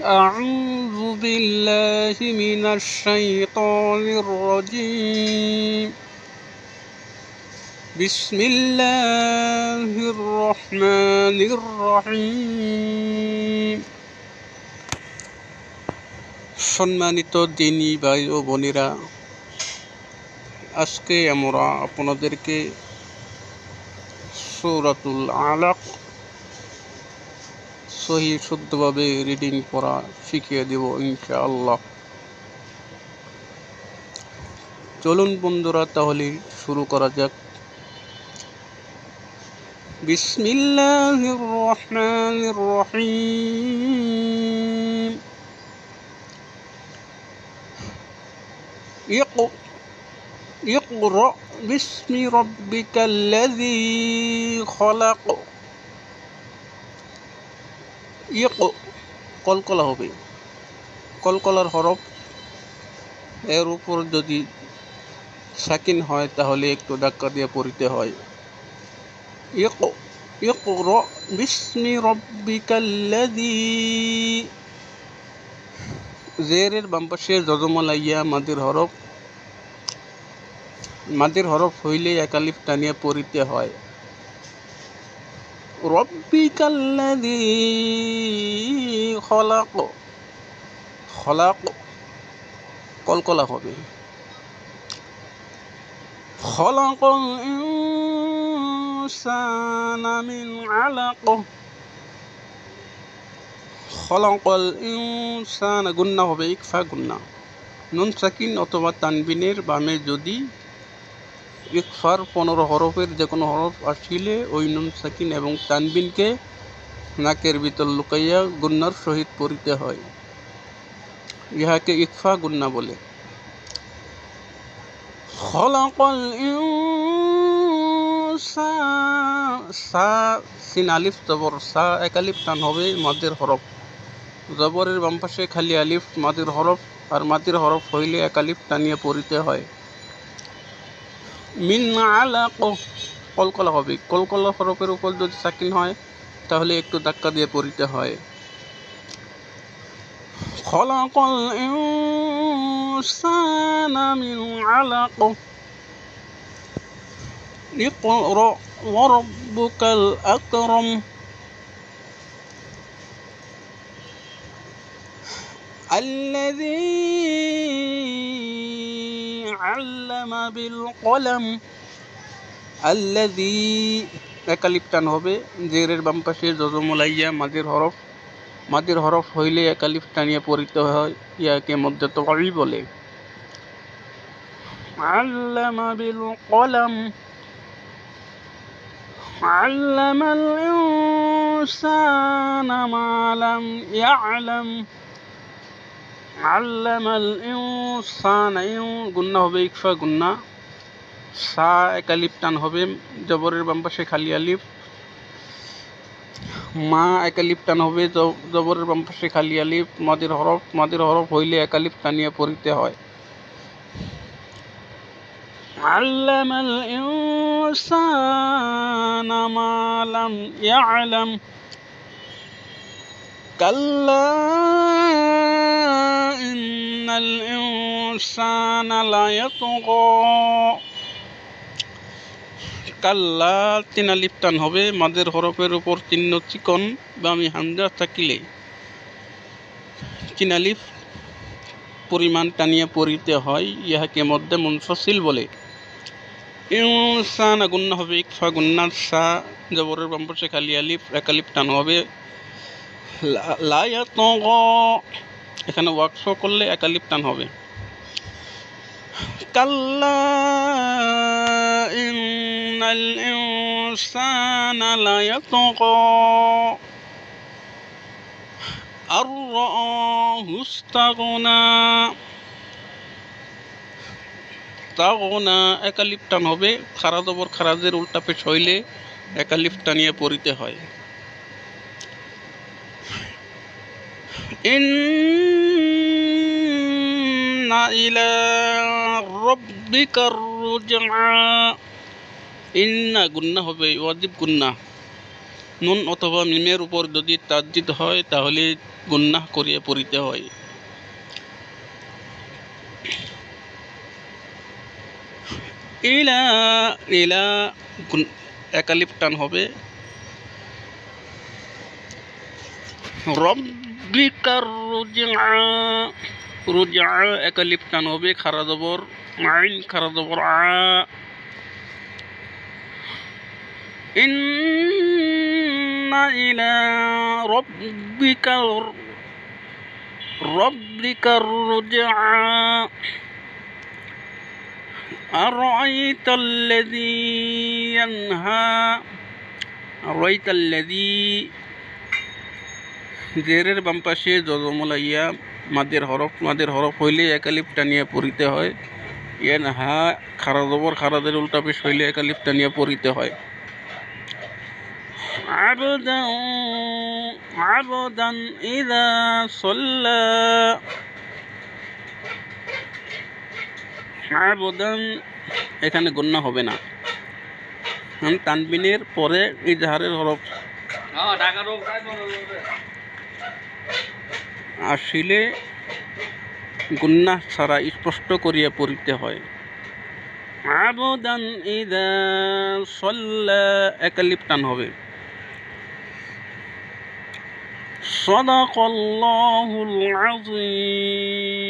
أعوذ بالله من الشيطان الرجيم بسم الله الرحمن الرحيم সম্মানিত দিনী ভাই ও বোনেরা আজকে আমরা আপনাদেরকে সৌরাতুল আলাক সহি শুদ্ধভাবে রিডিং পড়া শিখিয়ে দেব ইনশাআল্লাহ চলুন বন্ধুরা তাহলে শুরু করা যাক বিসমিল্লাহির রহমানির রহিম ইক- اقرأ باسم ربك الذي خلق ইক কলকলা হবে। কলকলার হরফ এর উপর যদি সাকিন হয়, তাহলে একটু ধাক্কা দিয়ে পড়িতে হয়। ইক, ইকর, বিস্মি রব্বিকাল্লাযী। জেরের বাম পাশে যজমলাইয়া মাদির হরফ। মাদির হরফ হইলে একালিফ টানিয়া পড়িতে হয়। রব্বিকাল্লাযী খলাক। খলাক, কলকলা হবে। খলাকল ইনসানা মিন আলাক। খলাকল ইনসানা, গুন্না হবে, ইকফা গুন্না। নুন সাকিন অথবা তানবিনের বামে যদি ইকফার পনেরো হরফের যে কোনো হরফ আসিলে ওই নুন, সাকিন এবং তানবিনকে নাকের ভিতর লুকাইয়া গুন্নার সহিত পড়িতে হয়। ইহাকে ইকফা গুন্না বলে। খলাকল সা, সিন আলিফ জবর, সা এক আলিফ টান হবে মাদের হরফ। জবরের বাম পাশে খালি আলিফ, মাদের হরফ আর মাদের হরফ হইলে এক আলিফ টানিয়ে পড়িতে হয়। মিন আলাক কলকলা হবে কলকলা হরফের উপর যদি সাকিন হয় তাহলে একটু ধাক্কা দিয়ে পড়িতে হয় খলাকল ইনসানা মিন আলাক اقرأ وربك الأكرم الذي علم بالقلم الذي একালিপ টান হবে জেরের বাম পাশে যজমলাইয়া মাদের হরফ মাদের হরফ হইলে একালিফ টানিয়া পড়িতে হয় ইয়াকে মধ্যে তরি বলে আল্লামা বিল কলম علم الإنسان ما لم يعلم আল্লামাল ইনসান ইউ গুন্না হবে ইকফা গুন্না সা এক আলিফ টান হবে জবরের বাম পাশে খালি আলিফ মা এক আলিফ টান হবে জ- জবরের বাম পাশে খালি আলিফ মাদের হরফ মাদের হরফ হইলে এক আলিফ টানিয়া পড়িতে হয় علم الإنسان ما لم يعلم كلا إن الإنسان ليطغى কাল্লা তিন আলিফ টান হবে মাদের হরফের উপর চিহ্ন চিকন বা আমি হামজা থাকিলে তিন আলিফ পরিমাণ টানিয়া পড়িতে হয় ইহাকে মধ্যে মুনফসিল বলে ইনসান গুন্না হবে ইকফা গুন্না সা জবরের বাম পাশে খালি আলিফ এক আলিফ টান হবে লা- লা ইয়াতগ এখানে ওয়াকফ করলে এক আলিফ টান হবে। কাল্লা ইন্নাল ইনসানা লায়াতগা আর রাআহু ইস্তাগনা। তাগনা একালিপ টান হবে। খারা জবর খারাজের উল্টা পেশ হইলে একালিপ টানিয়ে পড়িতে হয়। إن إلى ربك الرجعى ইন্না গুন্না হবে ওয়াজিব গুন্না নুন অথবা মিমের উপর যদি তাজ্জিদ হয় তাহলে গুন্নাহ করিয়ে পড়িতে হয় ইলা ইলা গুন- একালিপ টান হবে রব্বিকার রুজআ رجع اكلب كانوبي خردبور معين خردبور إن إلى ربك ربك الرجع. أرأيت الذي ينهى أرأيت الذي জেরের বাম পাশে যজমলাইয়া মাদের হরফ মাদের হরফ হইলে একালিপ টানিয়া পড়িতে হয় ইয়ান হা খারা জবর খারাদের উল্টা পেশ হইলে একালিপ টানিয়া পড়িতে হয় عبدا عبدا إذا صلى আবদান এখানে গণ্য হবে না কারণ তানবিনের পরে ইজহারের হরফ আসিলে গুন্না ছাড়া স্পষ্ট করিয়া পড়িতে হয় আবদান ইদা সল্লা একালিপ টান হবে صدق الله العظيم